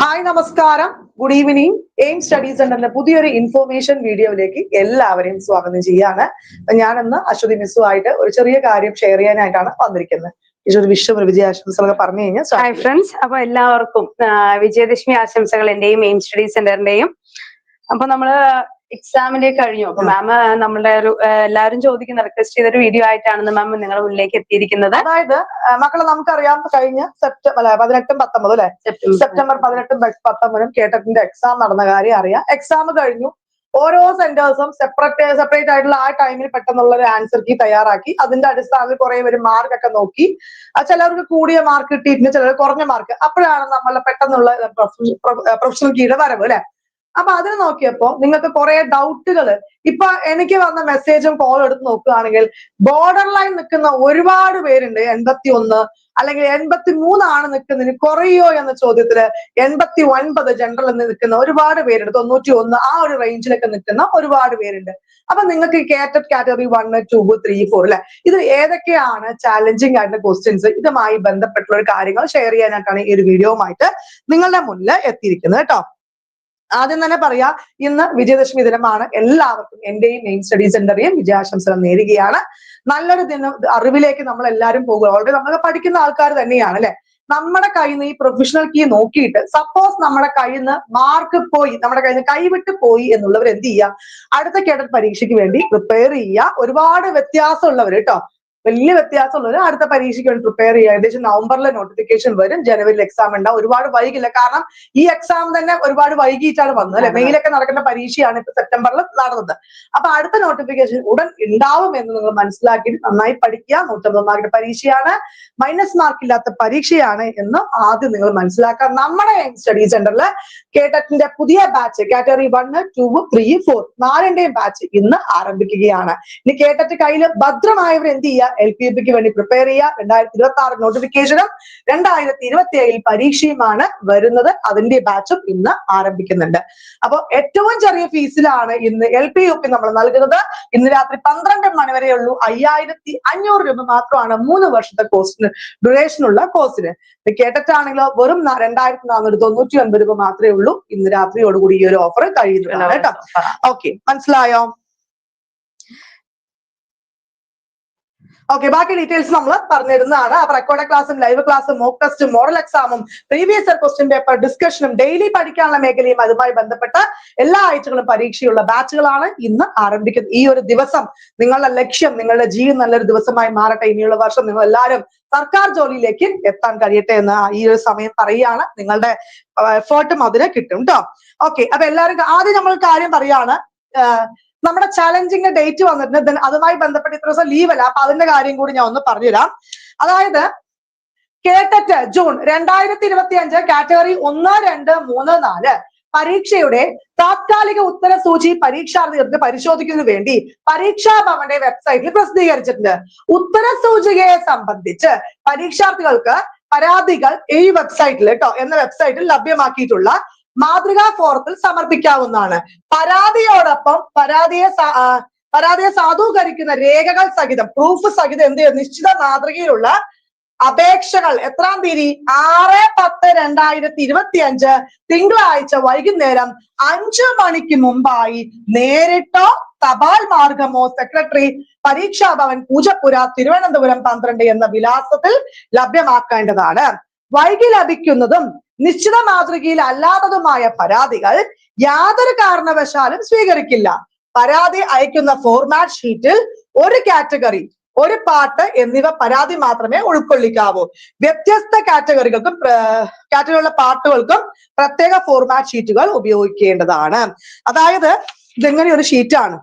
Hi നമസ്കാരം. Good evening aim study സെന്ററിന്റെ പുതിയൊരു ഇൻഫോർമേഷൻ വീഡിയോയിലേക്ക് എല്ലാവരെയും സ്വാഗതം ചെയ്യാണ്. ഞാനിന്ന് അശ്വതി മിസ്സുമായിട്ട് ഒരു ചെറിയ കാര്യം ഷെയർ ചെയ്യാനായിട്ടാണ് വന്നിരിക്കുന്നത്. പറഞ്ഞു ഹായ് ഫ്രണ്ട്സ് അപ്പൊ എല്ലാവർക്കും വിജയദശമി ആശംസകൾ എന്റെയും എയിം സ്റ്റഡി സെന്ററിന്റെയും അപ്പൊ നമ്മൾ എക്സാമിന്റെ കഴിഞ്ഞു. അപ്പൊ മാം നമ്മളുടെ ഒരു എല്ലാവരും ചോദിക്കുന്ന റിക്വസ്റ്റ് ചെയ്തൊരു വീഡിയോ ആയിട്ടാണ് മാം നിങ്ങളുടെ മുന്നിലേക്ക് എത്തിയിരിക്കുന്നത്. അതായത് മക്കളെ നമുക്കറിയാം കഴിഞ്ഞ സെപ്റ്റംബർ അല്ലെ പതിനെട്ടും പത്തൊമ്പതും അല്ലെ? സെപ്റ്റംബർ പതിനെട്ടും പത്തൊമ്പതും കേട്ടറ്റിന്റെ എക്സാം നടന്ന കാര്യം അറിയാം. എക്സാം കഴിഞ്ഞു. ഓരോ സെന്റേഴ്സും സെപ്പറേറ്റ് സെപ്പറേറ്റ് ആയിട്ടുള്ള ആ ടൈമിൽ പെട്ടെന്നുള്ള ഒരു ആൻസർ കീ തയ്യാറാക്കി. അതിന്റെ അടിസ്ഥാനത്തിൽ കുറെ പേര് മാർക്ക് ഒക്കെ നോക്കി. ചിലർക്ക് കൂടിയ മാർക്ക് കിട്ടിയിട്ടുണ്ട് ചിലർ കുറഞ്ഞ മാർക്ക് അപ്പോഴാണ് നമ്മളെ പെട്ടെന്നുള്ള പ്രൊഫഷണൽ കീയുടെ വരവ് അല്ലെ? അപ്പൊ അതിന് നോക്കിയപ്പോ നിങ്ങൾക്ക് കുറെ ഡൗട്ടുകൾ ഇപ്പൊ എനിക്ക് വന്ന മെസ്സേജും കോൾ എടുത്ത് നോക്കുകയാണെങ്കിൽ ബോർഡർ ലൈൻ നിൽക്കുന്ന ഒരുപാട് പേരുണ്ട്. എൺപത്തി ഒന്ന് അല്ലെങ്കിൽ എൺപത്തി മൂന്നാണ് നിൽക്കുന്നതിന് കുറയോ എന്ന ചോദ്യത്തിൽ എൺപത്തി ഒൻപത് ജനറൽ എന്ന് നിൽക്കുന്ന ഒരുപാട് പേരുണ്ട്. തൊണ്ണൂറ്റി ഒന്ന് ആ ഒരു റേഞ്ചിലൊക്കെ നിൽക്കുന്ന ഒരുപാട് പേരുണ്ട്. അപ്പൊ നിങ്ങൾക്ക് കേറ്റഡ് category one two three four അല്ലെ ഇത് ഏതൊക്കെയാണ് ചാലഞ്ചിങ് ആയിട്ടുള്ള ക്വസ്റ്റ്യൻസ് ഇതുമായി ബന്ധപ്പെട്ടുള്ള കാര്യങ്ങൾ ഷെയർ ചെയ്യാനായിട്ടാണ് ഈ ഒരു വീഡിയോയുമായിട്ട് നിങ്ങളുടെ മുന്നിൽ എത്തിയിരിക്കുന്നത് കേട്ടോ. ആദ്യം തന്നെ പറയാ ഇന്ന് വിജയദശമി ദിനമാണ്. എല്ലാവർക്കും എന്റെയും മെയിൻ സ്റ്റഡി സെന്ററിയും വിജയാശംസകൾ നേരുകയാണ്. നല്ലൊരു ദിനം അറിവിലേക്ക് നമ്മൾ എല്ലാവരും പോകുക. ഓൾറെഡി നമ്മൾ പഠിക്കുന്ന ആൾക്കാർ തന്നെയാണ് അല്ലെ? നമ്മുടെ കയ്യിൽ നിന്ന് ഈ പ്രൊഫഷണൽ കീ നോക്കിയിട്ട് സപ്പോസ് നമ്മുടെ കയ്യിൽ നിന്ന് മാർക്ക് പോയി നമ്മുടെ കയ്യിൽ നിന്ന് കൈവിട്ട് പോയി എന്നുള്ളവർ എന്ത് ചെയ്യുക? അടുത്ത കേഡറ്റ് പരീക്ഷയ്ക്ക് വേണ്ടി പ്രിപ്പയർ ചെയ്യുക. ഒരുപാട് വ്യത്യാസമുള്ളവർ കേട്ടോ വലിയ വ്യത്യാസമുള്ളത് അടുത്ത പരീക്ഷയ്ക്ക് വേണ്ടി പ്രിപ്പയർ ചെയ്യുക. ഏകദേശം നവംബറിലെ നോട്ടിഫിക്കേഷൻ വരും. ജനുവരിയിൽ എക്സാം ഉണ്ടാവും ഒരുപാട് വൈകില്ല. കാരണം ഈ എക്സാം തന്നെ ഒരുപാട് വൈകിയിട്ടാണ് വന്നത് അല്ലെ? മെയിലൊക്കെ നടക്കേണ്ട പരീക്ഷയാണ് ഇപ്പൊ സെപ്റ്റംബറിൽ നടന്നത്. അപ്പൊ അടുത്ത നോട്ടിഫിക്കേഷൻ ഉടൻ ഉണ്ടാവും എന്ന് നിങ്ങൾ മനസ്സിലാക്കി നന്നായി പഠിക്കുക. നൂറ്റമ്പത് മാർക്കിന്റെ പരീക്ഷയാണ്. മൈനസ് മാർക്ക് ഇല്ലാത്ത പരീക്ഷയാണ് എന്ന് ആദ്യം നിങ്ങൾ മനസ്സിലാക്കുക. നമ്മുടെ സ്റ്റഡി സെന്ററിൽ കേട്ടറ്റിന്റെ പുതിയ batch category one two three four നാലിന്റെയും batch ഇന്ന് ആരംഭിക്കുകയാണ്. ഇനി കേട്ടറ്റ് കയ്യിൽ ഭദ്രമായവർ എന്ത് ചെയ്യുക? എൽ പി പിക്ക് വേണ്ടി പ്രിപ്പയർ ചെയ്യുക. രണ്ടായിരത്തി ഇരുപത്തി ആറ് നോട്ടിഫിക്കേഷനും രണ്ടായിരത്തി ഇരുപത്തി ഏഴിൽ പരീക്ഷയുമാണ് വരുന്നത്. അതിന്റെ ബാച്ചും ഇന്ന് ആരംഭിക്കുന്നുണ്ട്. അപ്പൊ ഏറ്റവും ചെറിയ ഫീസിലാണ് ഇന്ന് എൽ പി യു പി നമ്മൾ നൽകുന്നത്. ഇന്ന് രാത്രി പന്ത്രണ്ട് മണി വരെയുള്ളൂ അയ്യായിരത്തി അഞ്ഞൂറ് രൂപ മാത്രമാണ് മൂന്ന് വർഷത്തെ കോഴ്സിന് ഡ്യൂറേഷനുള്ള കോഴ്സിന് ഇത് കേട്ടിട്ടാണെങ്കിലോ? വെറും രണ്ടായിരത്തി നാനൂറ്റി തൊണ്ണൂറ്റി ഒൻപത് രൂപ മാത്രമേ ഉള്ളൂ. ഇന്ന് രാത്രിയോടുകൂടി ഈ ഒരു ഓഫർ കഴിയുന്നതാണ് കേട്ടോ. ഓക്കെ മനസ്സിലായോ? ഓക്കെ ബാക്കി ഡീറ്റെയിൽസ് നമ്മൾ പറഞ്ഞിരുന്നതാണ്. റെക്കോർഡ് ക്ലാസ്സും ലൈവ് ക്ലാസ്സും മോക്ക് ടെസ്റ്റും മോഡൽ എക്സാമും പ്രീവിയസ് ഇയർ ക്വസ്റ്റ്യൻ പേപ്പർ ഡിസ്കഷനും ഡെയിലി പഠിക്കാനുള്ള മേഖലയും അതുമായി ബന്ധപ്പെട്ട എല്ലാ ആഴ്ചകളും പരീക്ഷയുള്ള ബാച്ചുകളാണ് ഇന്ന് ആരംഭിക്കുന്നത്. ഈ ഒരു ദിവസം നിങ്ങളുടെ ലക്ഷ്യം നിങ്ങളുടെ ജീവിതം നല്ലൊരു ദിവസമായി മാറട്ടെ. ഇനിയുള്ള വർഷം നിങ്ങൾ എല്ലാവരും സർക്കാർ ജോലിയിലേക്ക് എത്താൻ കഴിയട്ടെ എന്ന് ഈ ഒരു സമയം പറയുകയാണ്. നിങ്ങളുടെ എഫേർട്ടും അതിന് കിട്ടും കേട്ടോ ഓക്കെ അപ്പൊ എല്ലാവരും ആദ്യം നമ്മൾ കാര്യം പറയാണ്. നമ്മുടെ ചലഞ്ചിങ് ഡേറ്റ് വന്നിട്ടുണ്ട്. അതുമായി ബന്ധപ്പെട്ട് ഇത്ര ദിവസം ലീവ് അല്ല. അപ്പൊ അതിന്റെ കാര്യം കൂടി ഞാൻ ഒന്ന് പറഞ്ഞുതരാം. അതായത് കേട്ടറ്റ് ജൂൺ രണ്ടായിരത്തി ഇരുപത്തി അഞ്ച് കാറ്റഗറി ഒന്ന് രണ്ട് മൂന്ന് നാല് പരീക്ഷയുടെ താത്കാലിക ഉത്തര സൂചി പരീക്ഷാർത്ഥികൾക്ക് പരിശോധിക്കുന്നതിന് വേണ്ടി പരീക്ഷാ ഭവന്റെ വെബ്സൈറ്റിൽ പ്രസിദ്ധീകരിച്ചിട്ടുണ്ട്. ഉത്തര സൂചികയെ സംബന്ധിച്ച് പരീക്ഷാർത്ഥികൾക്ക് പരാതികൾ ഈ വെബ്സൈറ്റിൽ കേട്ടോ എന്ന വെബ്സൈറ്റിൽ ലഭ്യമാക്കിയിട്ടുള്ള മാതൃകാ ഫോറത്തിൽ സമർപ്പിക്കാവുന്നതാണ്. പരാതിയോടൊപ്പം പരാതിയെ പരാതിയെ സാധൂകരിക്കുന്ന രേഖകൾ സഹിതം പ്രൂഫ് സഹിതം എന്ത് നിശ്ചിത മാതൃകയിലുള്ള അപേക്ഷകൾ. എത്രാം തീയതി? ആറ് പത്ത് രണ്ടായിരത്തി ഇരുപത്തി അഞ്ച് തിങ്കളാഴ്ച വൈകുന്നേരം അഞ്ചു മണിക്ക് മുമ്പായി നേരിട്ടോ തപാൽ മാർഗമോ സെക്രട്ടറി പരീക്ഷാ ഭവൻ പൂജപ്പുര തിരുവനന്തപുരം പന്ത്രണ്ട് എന്ന വിലാസത്തിൽ ലഭ്യമാക്കേണ്ടതാണ്. വൈകി ലഭിക്കുന്നതും നിശ്ചിത മാതൃകയിൽ അല്ലാത്തതുമായ പരാതികൾ യാതൊരു കാരണവശാലും സ്വീകരിക്കില്ല. പരാതി അയക്കുന്ന ഫോർമാറ്റ് ഷീറ്റിൽ ഒരു കാറ്റഗറി ഒരു പാട്ട് എന്നിവ പരാതി മാത്രമേ ഉൾക്കൊള്ളിക്കാവൂ. വ്യത്യസ്ത കാറ്റഗറികൾക്കും കാറ്റഗറിയുള്ള പാട്ടുകൾക്കും പ്രത്യേക ഫോർമാറ്റ് ഷീറ്റുകൾ ഉപയോഗിക്കേണ്ടതാണ്. അതായത് ഇതെങ്ങനെ ഒരു ഷീറ്റാണ്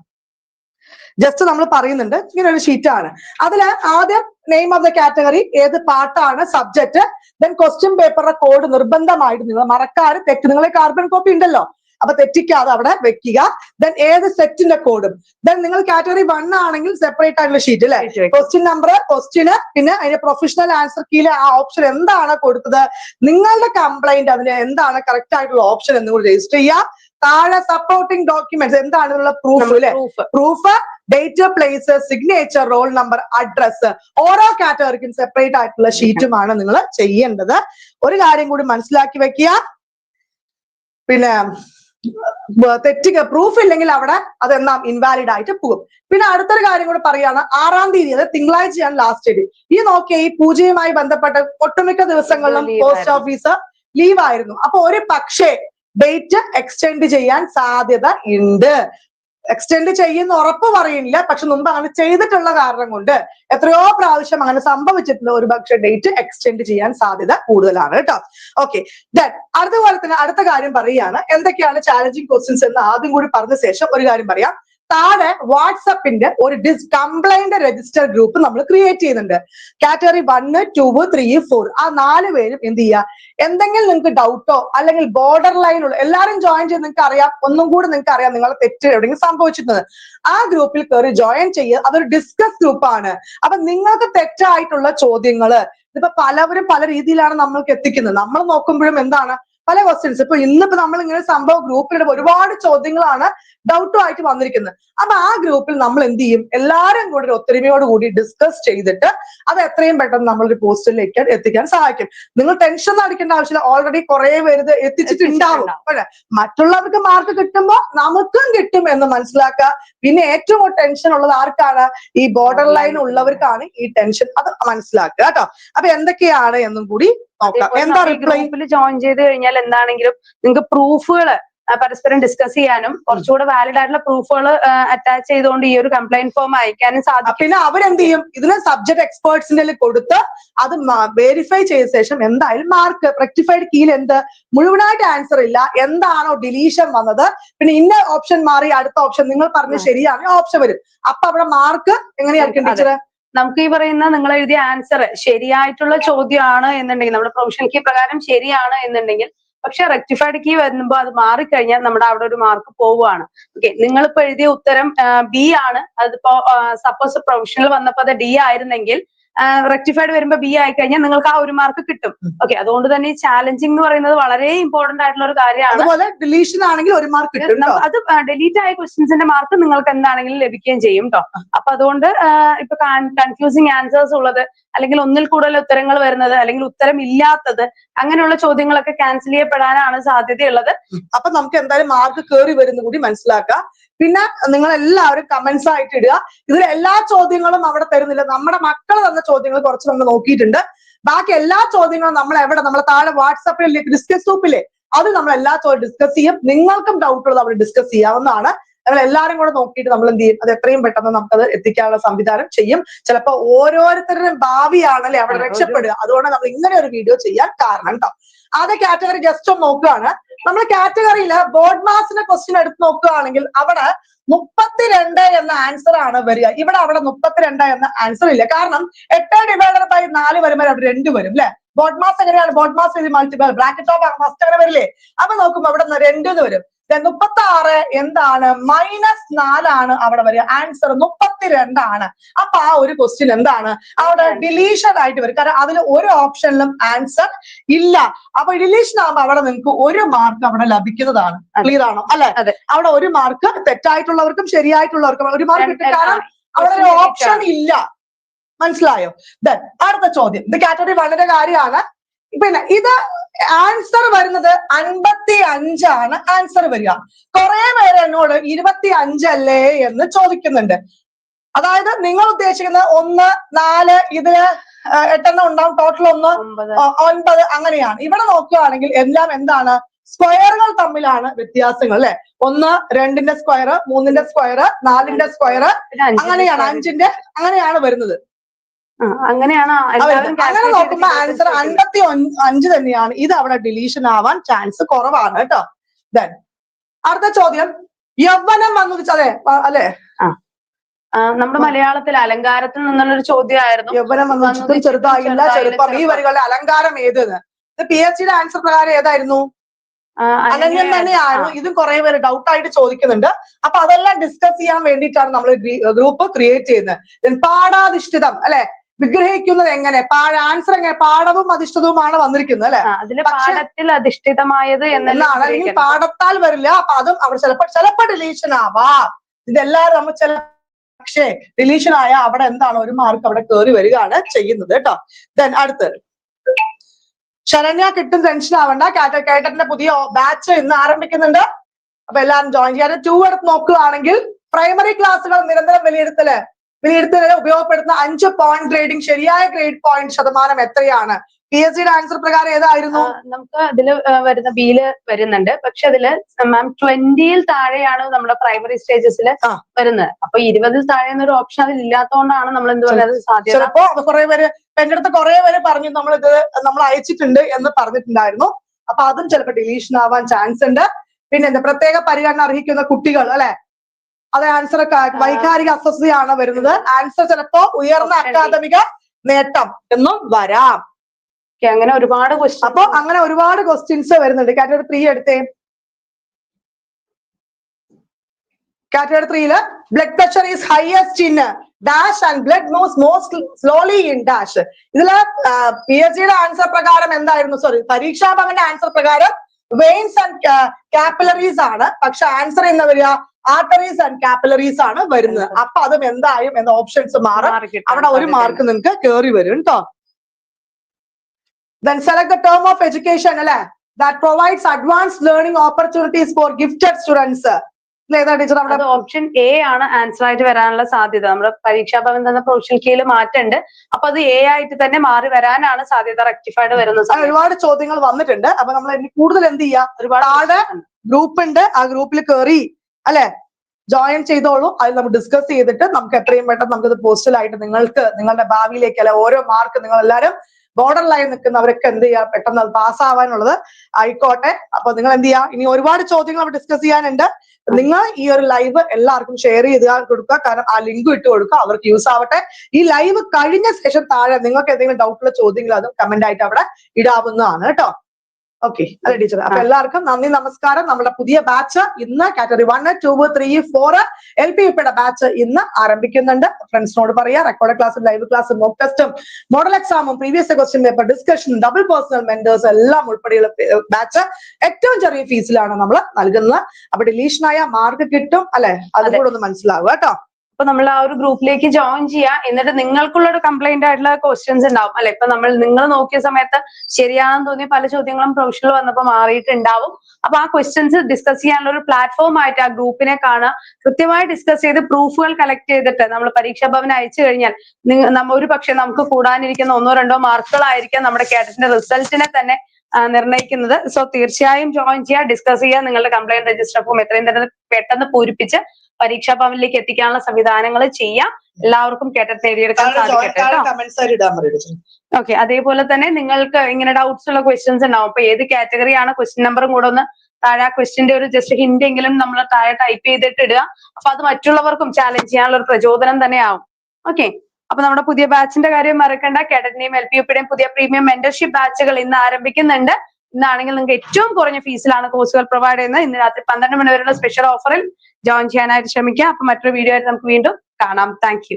ജസ്റ്റ് നമ്മൾ പറയുന്നുണ്ട് ഇങ്ങനെ ഒരു ഷീറ്റാണ് അതിൽ ആദ്യം നെയിം ഓഫ് ദ കാറ്റഗറി ഏത് പാട്ടാണ് സബ്ജക്ട് ദെൻ ക്വസ്റ്റ്യൻ പേപ്പറുടെ കോഡ് നിർബന്ധമായിട്ട് നിങ്ങൾ മറക്കാതെ തെറ്റ് നിങ്ങളെ കാർബൺ കോപ്പി ഉണ്ടല്ലോ. അപ്പൊ തെറ്റിക്കാതെ അവിടെ വെക്കുക. ദെൻ ഏത് സെറ്റിന്റെ കോഡും ദെൻ നിങ്ങൾ കാറ്റഗറി വൺ ആണെങ്കിൽ സെപ്പറേറ്റ് ആയിട്ടുള്ള ഷീറ്റ് അല്ലെ? ക്വസ്റ്റ്യൻ നമ്പർ ക്വസ്റ്റ്യന് പിന്നെ അതിന്റെ പ്രൊഫഷണൽ ആൻസർ കീയിലെ ആ ഓപ്ഷൻ എന്താണ് കൊടുത്തത്? നിങ്ങളുടെ കംപ്ലൈന്റ് അതിന് എന്താണ് കറക്റ്റ് ആയിട്ടുള്ള ഓപ്ഷൻ എന്നുകൂടി രജിസ്റ്റർ ചെയ്യുക. താഴെ സപ്പോർട്ടിംഗ് ഡോക്യുമെന്റ്സ് എന്താണ് പ്രൂഫ് അല്ലെ? Proof date place signature roll number address ഓരോ കാറ്റഗറിക്കും സെപ്പറേറ്റ് ആയിട്ടുള്ള ഷീറ്റുമാണ് നിങ്ങൾ ചെയ്യേണ്ടത്. ഒരു കാര്യം കൂടി മനസ്സിലാക്കി വെക്കുക. പിന്നെ ബ- തെറ്റുക പ്രൂഫ് ഇല്ലെങ്കിൽ അവിടെ അതെന്നാം ഇൻവാലിഡ് ആയിട്ട് പോകും. പിന്നെ അടുത്തൊരു കാര്യം കൂടി പറയാണ് ആറാം തീയതി അതായത് തിങ്കളാഴ്ചയാണ് ലാസ്റ്റ് ഡേറ്റ് ഈ നോക്കിയ ഈ പൂജയുമായി ബന്ധപ്പെട്ട ഒട്ടുമിക്ക ദിവസങ്ങളിലും പോസ്റ്റ്. ഓഫീസ് ലീവ് ആയിരുന്നു. അപ്പൊ ഒരു പക്ഷേ ഡേറ്റ് എക്സ്റ്റെൻഡ് ചെയ്യാൻ സാധ്യത ഉണ്ട്. എക്സ്റ്റെൻഡ് ചെയ്യുന്ന ഉറപ്പ് പറയുന്നില്ല. പക്ഷെ മുമ്പ് അങ്ങനെ ചെയ്തിട്ടുള്ള കാരണം കൊണ്ട് എത്രയോ പ്രാവശ്യം അങ്ങനെ സംഭവിച്ചിട്ടുണ്ട് ഒരു പക്ഷെ ഡേറ്റ് എക്സ്റ്റെൻഡ് ചെയ്യാൻ സാധ്യത കൂടുതലാണ് കേട്ടോ. ഓക്കെ ദെൻ അതുപോലെ അടുത്ത കാര്യം പറയുകയാണ്. എന്തൊക്കെയാണ് ചാലഞ്ചിങ് ക്വസ്റ്റ്യൻസ് എന്ന് ആദ്യം കൂടി പറഞ്ഞ ശേഷം ഒരു കാര്യം പറയാം. താഴെ വാട്സപ്പിന്റെ ഒരു ഡിസ് കംപ്ലൈന്റ് രജിസ്റ്റർ ഗ്രൂപ്പ് നമ്മൾ ക്രിയേറ്റ് ചെയ്യുന്നുണ്ട്. Category one two three four ആ നാല് പേരും എന്ത് ചെയ്യുക എന്തെങ്കിലും നിങ്ങൾക്ക് ഡൗട്ടോ അല്ലെങ്കിൽ ബോർഡർ ലൈനുള്ള എല്ലാവരും ജോയിൻ ചെയ്ത് നിങ്ങൾക്ക് അറിയാം. ഒന്നും കൂടി നിങ്ങൾക്ക് അറിയാം നിങ്ങളെ തെറ്റ് എവിടെയെങ്കിലും സംഭവിച്ചിരുന്നത് ആ ഗ്രൂപ്പിൽ കയറി ജോയിൻ ചെയ്യുക അതൊരു ഡിസ്കസ് ഗ്രൂപ്പാണ് അപ്പൊ നിങ്ങൾക്ക് തെറ്റായിട്ടുള്ള ചോദ്യങ്ങൾ ഇതിപ്പോ പലവരും പല രീതിയിലാണ് നമ്മൾക്ക് എത്തിക്കുന്നത്. നമ്മൾ നോക്കുമ്പോഴും എന്താണ്? പല ക്വസ്റ്റ്യൻസ് ഇപ്പൊ ഇന്നിപ്പോ നമ്മൾ ഇങ്ങനെ സംഭവം ഗ്രൂപ്പിലിടുമ്പോൾ ഒരുപാട് ചോദ്യങ്ങളാണ് ഡൗട്ടും ആയിട്ട് വന്നിരിക്കുന്നത്. അപ്പൊ ആ ഗ്രൂപ്പിൽ നമ്മൾ എന്ത് ചെയ്യും? എല്ലാവരും കൂടി ഒരു ഒത്തൊരുമയോട് കൂടി ഡിസ്കസ് ചെയ്തിട്ട് അത് എത്രയും പെട്ടെന്ന് നമ്മളൊരു പോസ്റ്റിലേക്ക് എത്തിക്കാൻ സഹായിക്കും. നിങ്ങൾ ടെൻഷൻ അടിക്കേണ്ട ആവശ്യമില്ല. ഓൾറെഡി കുറെ പേര് ഇത് എത്തിച്ചിട്ടുണ്ടാവും. അല്ലെ? മറ്റുള്ളവർക്ക് മാർക്ക് കിട്ടുമ്പോൾ നമുക്കും കിട്ടും എന്ന് മനസ്സിലാക്കുക. പിന്നെ ഏറ്റവും കൂടുതൽ ടെൻഷൻ ഉള്ളത് ആർക്കാണ്? ഈ ബോർഡർ ലൈൻ ഉള്ളവർക്കാണ് ഈ ടെൻഷൻ അത് മനസ്സിലാക്കുക കേട്ടോ. അപ്പൊ എന്തൊക്കെയാണ് എന്നും കൂടി നോക്കാം. എന്താ റിപ്ലൈ ഗ്രൂപ്പിൽ ജോയിൻ ചെയ്ത് കഴിഞ്ഞാൽ എന്താണെങ്കിലും നിങ്ങൾക്ക് പ്രൂഫുകൾ പരസ്പരം ഡിസ്കസ് ചെയ്യാനും കുറച്ചുകൂടെ വാലിഡ് ആയിട്ടുള്ള പ്രൂഫുകൾ അറ്റാച്ച് ചെയ്തുകൊണ്ട് ഈ ഒരു കംപ്ലൈന്റ് ഫോം അയക്കാനും സാധിക്കും. പിന്നെ അവരെന്ത് ചെയ്യും? ഇതിന് സബ്ജക്ട് എക്സ്പേർട്സിന്റെ കൊടുത്ത് അത് വെരിഫൈ ചെയ്ത ശേഷം എന്തായാലും മാർക്ക് റെക്ടിഫൈഡ് കീൽ എന്ത്? മുഴുവനായിട്ട് ആൻസർ ഇല്ല. എന്താണോ ഡിലീഷൻ വന്നത്? പിന്നെ ഇന്ന ഓപ്ഷൻ മാറി അടുത്ത ഓപ്ഷൻ നിങ്ങൾ പറഞ്ഞ. ശരിയാണ് ഓപ്ഷൻ വരും. അപ്പൊ അവിടെ മാർക്ക് എങ്ങനെയായിരിക്കും ടീച്ചർ നമുക്ക് ഈ പറയുന്ന നിങ്ങൾ എഴുതിയ ആൻസർ ശരിയായിട്ടുള്ള ചോദ്യമാണ് എന്നുണ്ടെങ്കിൽ നമ്മുടെ പ്രൊഫഷണൽ കീ പ്രകാരം ശരിയാണ് എന്നുണ്ടെങ്കിൽ പക്ഷെ റെക്ടിഫൈഡ് കീ വരുമ്പോൾ അത് മാറിക്കഴിഞ്ഞാൽ നമ്മുടെ അവിടെ ഒരു മാർക്ക് പോവുകയാണ്. ഓക്കെ നിങ്ങളിപ്പോ എഴുതിയ ഉത്തരം ബി ആണ്. അതിപ്പോ സപ്പോസ് പ്രൊഫഷണൽ വന്നപ്പോ അത് ഡി ആയിരുന്നെങ്കിൽ റെക്ടിഫൈഡ് വരുമ്പോ ബി ആയി കഴിഞ്ഞാൽ നിങ്ങൾക്ക് ആ ഒരു മാർക്ക് കിട്ടും. ഓക്കെ അതുകൊണ്ട് തന്നെ ചാലഞ്ചിങ് എന്ന് പറയുന്നത് വളരെ ഇമ്പോർട്ടന്റ് ആയിട്ടുള്ള ഒരു കാര്യമാണ്. അതുപോലെ ഡിലീഷൻ ആണെങ്കിൽ ഒരു മാർക്ക് കിട്ടും ട്ടോ. അത് ഡിലീറ്റ് ആയ ക്വസ്റ്റ്യൻസിന്റെ മാർക്ക് നിങ്ങൾക്ക് എന്താണെങ്കിലും ലഭിക്കുകയും ചെയ്യും കേട്ടോ അപ്പൊ അതുകൊണ്ട് ഇപ്പൊ കൺഫ്യൂസിങ് ആൻസേഴ്സ് ഉള്ളത് അല്ലെങ്കിൽ ഒന്നിൽ കൂടുതൽ ഉത്തരങ്ങൾ വരുന്നത് അല്ലെങ്കിൽ ഉത്തരം ഇല്ലാത്തത് അങ്ങനെയുള്ള ചോദ്യങ്ങളൊക്കെ ക്യാൻസൽ ചെയ്യപ്പെടാനാണ് സാധ്യതയുള്ളത്. അപ്പൊ നമുക്ക് എന്തായാലും മാർക്ക് കയറി വരുന്ന കൂടി മനസ്സിലാക്കാം. പിന്നെ നിങ്ങൾ എല്ലാവരും കമന്റ്സ് ആയിട്ട് ഇടുക. ഇതിൽ എല്ലാ ചോദ്യങ്ങളും അവിടെ തരുന്നില്ല. നമ്മുടെ മക്കൾ തന്ന ചോദ്യങ്ങൾ കുറച്ച് നമ്മൾ നോക്കിയിട്ടുണ്ട്. ബാക്കി എല്ലാ ചോദ്യങ്ങളും നമ്മൾ എവിടെ? നമ്മൾ താഴെ വാട്സാപ്പിൽ ഡിസ്കസ് ഗ്രൂപ്പിലെ അത് നമ്മൾ എല്ലാ ചോദ്യം ഡിസ്കസ് ചെയ്യും. നിങ്ങൾക്കും ഡൗട്ട് ഉള്ളത് അവിടെ ഡിസ്കസ് ചെയ്യാവുന്നതാണ്. നമ്മൾ എല്ലാവരും കൂടെ നോക്കിയിട്ട് നമ്മൾ എന്ത് ചെയ്യും? അത് എത്രയും പെട്ടെന്ന് നമുക്കത് എത്തിക്കാനുള്ള സംവിധാനം ചെയ്യും. ചിലപ്പോ ഓരോരുത്തരുടെയും ഭാവിയാണല്ലേ അവിടെ രക്ഷപ്പെടുക. അതുകൊണ്ട് നമ്മൾ ഇങ്ങനെ ഒരു വീഡിയോ ചെയ്യാൻ കാരണം കേട്ടോ ആദ്യ കാറ്റഗറി ജസ്റ്റ് ഒന്ന് നോക്കുകയാണ് നമ്മൾ കാറ്റഗറിയിൽ ബോർഡ് മാസിന്റെ ക്വസ്റ്റ്യൻ എടുത്ത് നോക്കുകയാണെങ്കിൽ അവിടെ മുപ്പത്തിരണ്ട് എന്ന ആൻസർ ആണ് വരിക. ഇവിടെ അവിടെ മുപ്പത്തിരണ്ട് എന്ന ആൻസർ ഇല്ല. കാരണം എട്ട് ഡിവൈഡർ ബൈ നാല് വരുമ്പോൾ അവിടെ രണ്ട് വരും അല്ലെ ബോർഡ് മാസ് എങ്ങനെയാണ്? BODMAS multiple bracket of first അങ്ങനെ വരില്ലേ? അപ്പൊ നോക്കുമ്പോ അവിടെ രണ്ട് വരും. മുപ്പത്തി ആറ് എന്താണ്? മൈനസ് നാലാണ് അവിടെ വരിക. ആൻസർ മുപ്പത്തിരണ്ടാണ്. അപ്പൊ ആ ഒരു ക്വസ്റ്റ്യൻ എന്താണ്? അവിടെ ഡിലീഷൻ ആയിട്ട് വരും. കാരണം അതിൽ ഒരു ഓപ്ഷനിലും ആൻസർ ഇല്ല. അപ്പൊ ഡിലീഷൻ ആകുമ്പോൾ അവിടെ നിങ്ങൾക്ക് ഒരു മാർക്ക് അവിടെ ലഭിക്കുന്നതാണ്. ക്ലിയർ ആണോ? അല്ലെ. അവിടെ ഒരു മാർക്ക് തെറ്റായിട്ടുള്ളവർക്കും ശരിയായിട്ടുള്ളവർക്കും ഒരു മാർക്ക് കിട്ടും. കാരണം അവിടെ ഒരു ഓപ്ഷൻ ഇല്ല. മനസ്സിലായോ? ദെൻ അടുത്ത ചോദ്യം. ഇത് കാറ്റഗറി വളരെ കാര്യമാണ്. പിന്നെ ഇത് ആൻസർ വരുന്നത് അൻപത്തി അഞ്ചാണ് ആൻസർ വരിക. കുറെ പേര് എന്നോട് ഇരുപത്തി അഞ്ചല്ലേ എന്ന് ചോദിക്കുന്നുണ്ട്. അതായത് നിങ്ങൾ ഉദ്ദേശിക്കുന്നത് ഒന്ന് നാല് ഇതിൽ എട്ടെണ്ണം ഉണ്ടാവും. ടോട്ടൽ ഒന്ന് ഒൻപത് അങ്ങനെയാണ്. ഇവിടെ നോക്കുകയാണെങ്കിൽ എല്ലാം എന്താണ്? സ്ക്വയറുകൾ തമ്മിലാണ് വ്യത്യാസങ്ങൾ അല്ലെ? ഒന്ന് രണ്ടിന്റെ സ്ക്വയർ മൂന്നിന്റെ സ്ക്വയർ നാലിന്റെ സ്ക്വയർ അങ്ങനെയാണ്. അഞ്ചിന്റെ അങ്ങനെയാണ് വരുന്നത്. അങ്ങനെയാണ്. അങ്ങനെ calculate നോക്കുമ്പോ ആൻസർ. അൻപത്തി അഞ്ച് തന്നെയാണ്. ഇത് അവിടെ ഡിലീഷൻ ആവാൻ ചാൻസ് കുറവാണ് കേട്ടോ. ദെൻ അടുത്ത ചോദ്യം. യൗവനം വന്നു അതെ അല്ലെ? നമ്മുടെ മലയാളത്തിൽ അലങ്കാരത്തിൽ നിന്നുള്ളൊരു ചോദ്യമായിരുന്നു. യൗവനം വന്നു ചെറുതായില്ല ചെറുപ്പം ഈ വരികളുടെ അലങ്കാരം ഏതെന്ന്? പി എച്ച് ഡിയുടെ ആൻസർ പ്രകാരം ഏതായിരുന്നു? അനന്യം തന്നെയായിരുന്നു. ഇതും കുറെ പേര് ഡൗട്ട് ആയിട്ട് ചോദിക്കുന്നുണ്ട്. അപ്പൊ അതെല്ലാം ഡിസ്കസ് ചെയ്യാൻ വേണ്ടിയിട്ടാണ് നമ്മൾ ഗ്രൂപ്പ് ക്രിയേറ്റ് ചെയ്യുന്നത്. പാഠാധിഷ്ഠിതം അല്ലെ? വിഗ്രഹിക്കുന്നത് എങ്ങനെ? ആൻസർ എങ്ങനെ? പാഠവും അധിഷ്ഠിതവുമാണ് വന്നിരിക്കുന്നത് അല്ലെ? പാഠത്തിൽ അധിഷ്ഠിതമായത് എന്നാണ്? ഇനി പാഠത്താൽ വരില്ല അപ്പൊ അതും അവിടെ ചിലപ്പോ ചിലപ്പോ ഡിലീഷൻ ആവാം. ഇതെല്ലാരും നമ്മൾ ചില പക്ഷേ ഡിലീഷൻ ആയ അവിടെ എന്താണ് ഒരു മാർക്ക് അവിടെ കയറി വരികയാണ് ചെയ്യുന്നത് കേട്ടോ. ദെൻ അടുത്ത് ശരണ്യ കിട്ടും ടെൻഷൻ ആവണ്ട. കാറ്റ കേട്ടറ്റിന്റെ പുതിയ ബാച്ച് ഇന്ന് ആരംഭിക്കുന്നുണ്ട്. അപ്പൊ എല്ലാവരും ജോയിൻ ചെയ്യാൻ. ടൂ എടുത്ത് നോക്കുകയാണെങ്കിൽ പ്രൈമറി ക്ലാസ്സുകൾ നിരന്തരം വിലയിരുത്തൽ. വിലയിരുത്തലിന് ഉപയോഗപ്പെടുന്ന അഞ്ച് പോയിന്റ് ഗ്രേഡിംഗ് ശരിയായ ഗ്രേഡ് പോയിന്റ് ശതമാനം എത്രയാണ്? പി എസ് സിയുടെ ആൻസർ പ്രകാരം ഏതായിരുന്നു? നമുക്ക് അതിൽ വരുന്ന ബിയിൽ വരുന്നുണ്ട്. പക്ഷെ അതിൽ മാം ട്വന്റിയിൽ താഴെയാണ് നമ്മുടെ പ്രൈമറി സ്റ്റേജസിൽ. വരുന്നത്. അപ്പൊ ഇരുപതിൽ താഴെ എന്നൊരു ഓപ്ഷൻ അതിൽ ഇല്ലാത്തതുകൊണ്ടാണ് നമ്മൾ എന്ത് പറയുന്നത്? സാധ്യത. ചിലപ്പോ കുറെ പേര് എന്റെ അടുത്ത് കുറെ പേര് പറഞ്ഞു നമ്മൾ ഇത് നമ്മൾ അയച്ചിട്ടുണ്ട് എന്ന് പറഞ്ഞിട്ടുണ്ടായിരുന്നു. അപ്പൊ അതും ചിലപ്പോൾ ഡിലീഷൻ ആവാൻ ചാൻസ് ഉണ്ട്. പിന്നെ എന്താ പ്രത്യേക പരിഗണന അർഹിക്കുന്ന കുട്ടികൾ അല്ലെ? അത് ആൻസർ വൈകാരിക അസ്വസ്ഥതയാണ് വരുന്നത്. ആൻസർ ചിലപ്പോ ഉയർന്ന അക്കാദമിക നേട്ടം എന്നും വരാം. അങ്ങനെ ഒരുപാട് ക്വസ്റ്റ്യൻ അപ്പൊ അങ്ങനെ ഒരുപാട് ക്വസ്റ്റ്യൻസ് വരുന്നുണ്ട്. കാറ്റഗറി ത്രീ എടുത്തേ. കാറ്റഗറി ത്രീയിൽ blood pressure is highest in dash and blood moves most slowly in dash ഇതിൽ പി എസ് ഡിയുടെ ആൻസർ പ്രകാരം എന്തായിരുന്നു? സോറി പരീക്ഷാ ഭവന്റെ ആൻസർ പ്രകാരം വെയിൻസ് ആൻഡ് കാപ്പിലറീസ് ആണ്. പക്ഷെ ആൻസർ എന്ന് വരിക ആർട്ടറീസ് ആൻഡ് കാപ്പിലറീസ് ആണ് വരുന്നത്. അപ്പൊ അതും എന്തായും എന്ന ഓപ്ഷൻസ് മാറും. അവിടെ ഒരു മാർക്ക് നിങ്ങൾക്ക് കയറി വരും കേട്ടോ then select the term of education അല്ലെ? That provides advanced learning opportunities for gifted students. Option A ആണ് ആൻസർ ആയിട്ട് വരാനുള്ള സാധ്യത. നമ്മുടെ പരീക്ഷാ ഭവൻ തന്ന പ്രൊഫഷണൽ കീയിൽ മാറ്റുണ്ട്. അപ്പൊ അത് എ ആയിട്ട് തന്നെ മാറി വരാനാണ് സാധ്യത റെക്ടിഫൈഡ് വരുന്നത് ഒരുപാട് ചോദ്യങ്ങൾ വന്നിട്ടുണ്ട്. അപ്പൊ നമ്മൾ കൂടുതൽ എന്ത് ചെയ്യാ? ഒരുപാട് ഗ്രൂപ്പ് ഉണ്ട്. ആ ഗ്രൂപ്പിൽ കയറി അല്ലെ? ജോയിൻ ചെയ്തോളൂ. അത് നമ്മൾ ഡിസ്കസ് ചെയ്തിട്ട് നമുക്ക് എത്രയും പെട്ടെന്ന് നമുക്കത് പോസ്റ്റലായിട്ട് നിങ്ങൾക്ക് നിങ്ങളുടെ ഭാവിയിലേക്ക് അല്ലെ ഓരോ മാർക്ക് നിങ്ങൾ എല്ലാവരും ബോർഡർ ലൈൻ നിൽക്കുന്നവരൊക്കെ എന്ത് ചെയ്യുക പെട്ടെന്ന് അത് പാസ്സാവാനുള്ളത് ആയിക്കോട്ടെ. അപ്പൊ നിങ്ങൾ എന്ത് ചെയ്യുക ഇനി ഒരുപാട് ചോദ്യങ്ങൾ അവിടെ ഡിസ്കസ് ചെയ്യാനുണ്ട്. നിങ്ങൾ ഈ ഒരു ലൈവ് എല്ലാവർക്കും ഷെയർ ചെയ്ത് കൊടുക്കുക. കാരണം ആ ലിങ്ക് ഇട്ട് കൊടുക്കുക. അവർക്ക് യൂസ് ആവട്ടെ. ഈ ലൈവ് കഴിഞ്ഞ ശേഷം താഴെ നിങ്ങൾക്ക് എന്തെങ്കിലും ഡൗട്ടുള്ള ചോദ്യങ്ങൾ അതും കമന്റ് ആയിട്ട് അവിടെ ഇടാവുന്നതാണ് കേട്ടോ. ഓക്കെ അതെ ടീച്ചർ അപ്പൊ എല്ലാവർക്കും നന്ദി നമസ്കാരം. നമ്മുടെ പുതിയ ബാച്ച് ഇന്ന് category one two three four L P യുടെ ബാച്ച് ഇന്ന് ആരംഭിക്കുന്നുണ്ട്. ഫ്രണ്ട്സിനോട് പറയാ. റെക്കോർഡ് ക്ലാസ്സും ലൈവ് ക്ലാസ്സും മോക്ക് ടെസ്റ്റും മോഡൽ എക്സാമും previous question paper discussion double personal mentors എല്ലാം ഉൾപ്പെടെയുള്ള ബാച്ച് ഏറ്റവും ചെറിയ ഫീസിലാണ് നമ്മൾ നൽകുന്നത്. അപ്പൊ ഡിലീഷനായ മാർക്ക് കിട്ടും അല്ലെ? അതുകൂടെ ഒന്ന് മനസ്സിലാവുക കേട്ടോ. അപ്പൊ നമ്മൾ ആ ഒരു ഗ്രൂപ്പിലേക്ക് ജോയിൻ ചെയ്യാ. എന്നിട്ട് നിങ്ങൾക്കുള്ള ഒരു കംപ്ലൈന്റ് ആയിട്ടുള്ള ക്വസ്റ്റ്യൻസ് ഉണ്ടാവും. അല്ലെ? ഇപ്പൊ നമ്മൾ നിങ്ങൾ നോക്കിയ സമയത്ത് ശരിയാണെന്ന് തോന്നിയ പല ചോദ്യങ്ങളും പ്രൊഫഷണൽ വന്നപ്പോൾ മാറിയിട്ടുണ്ടാവും. അപ്പൊ ആ ക്വസ്റ്റ്യൻസ് ഡിസ്കസ് ചെയ്യാനുള്ള ഒരു പ്ലാറ്റ്ഫോം ആയിട്ട് ആ ഗ്രൂപ്പിനെ കാണുക. കൃത്യമായി ഡിസ്കസ് ചെയ്ത് പ്രൂഫുകൾ കളക്ട് ചെയ്തിട്ട് നമ്മൾ പരീക്ഷാ ഭവൻ അയച്ചു കഴിഞ്ഞാൽ നമ്മ ഒരു പക്ഷെ നമുക്ക് കൂടാനിരിക്കുന്ന ഒന്നോ രണ്ടോ മാർക്കുകളായിരിക്കാം നമ്മുടെ കേഡറ്റിന്റെ റിസൾട്ടിനെ തന്നെ നിർണയിക്കുന്നത്. സോ തീർച്ചയായും ജോയിൻ ചെയ്യുക ഡിസ്കസ് ചെയ്യുക നിങ്ങളുടെ കംപ്ലൈന്റ് രജിസ്റ്റർ ഫോം എത്രയും തന്നെ പെട്ടെന്ന് പൂരിപ്പിച്ച് പരീക്ഷാ ഭവനിലേക്ക് എത്തിക്കാനുള്ള സംവിധാനങ്ങൾ ചെയ്യാം. എല്ലാവർക്കും കേട്ട നേടിയെടുക്കാൻ സാധിക്കട്ടെ കേട്ടോ. ഓക്കെ അതേപോലെ തന്നെ നിങ്ങൾക്ക് ഇങ്ങനെ ഡൗട്ട്സ് ഉള്ള ക്വസ്റ്റ്യൻസ് ഉണ്ടാവും. അപ്പൊ ഏത് കാറ്റഗറി ആണ് ക്വസ്റ്റ്യൻ നമ്പറും കൂടെ ഒന്ന് താഴെ ആ ക്വസ്റ്റിന്റെ ഒരു ജസ്റ്റ് ഹിന്റ് എങ്കിലും നമ്മൾ താഴെ ടൈപ്പ് ചെയ്തിട്ട് ഇടുക. അപ്പൊ അത് മറ്റുള്ളവർക്കും ചാലഞ്ച് ചെയ്യാനുള്ള ഒരു പ്രചോദനം തന്നെ ആവും ഓക്കെ അപ്പൊ നമ്മുടെ പുതിയ ബാച്ചിന്റെ കാര്യം മറക്കണ്ട. കേഡറ്റിന്റെയും എൽ പി യുപ്പിയുടെയും പുതിയ പ്രീമിയം മെന്റർഷിപ്പ് ബാച്ചുകൾ ഇന്ന് ആരംഭിക്കുന്നുണ്ട്. ഇന്നാണെങ്കിൽ നിങ്ങൾക്ക് ഏറ്റവും കുറഞ്ഞ ഫീസിലാണ് കോഴ്സുകൾ പ്രൊവൈഡ് ചെയ്യുന്നത്. ഇന്ന് രാത്രി പന്ത്രണ്ട് മണി വരെയുള്ള സ്പെഷ്യൽ ഓഫറിൽ ജോയിൻ ചെയ്യാനായിട്ട് ശ്രമിക്കുക അപ്പൊ മറ്റൊരു വീഡിയോ ആയിട്ട് നമുക്ക് വീണ്ടും കാണാം. താങ്ക്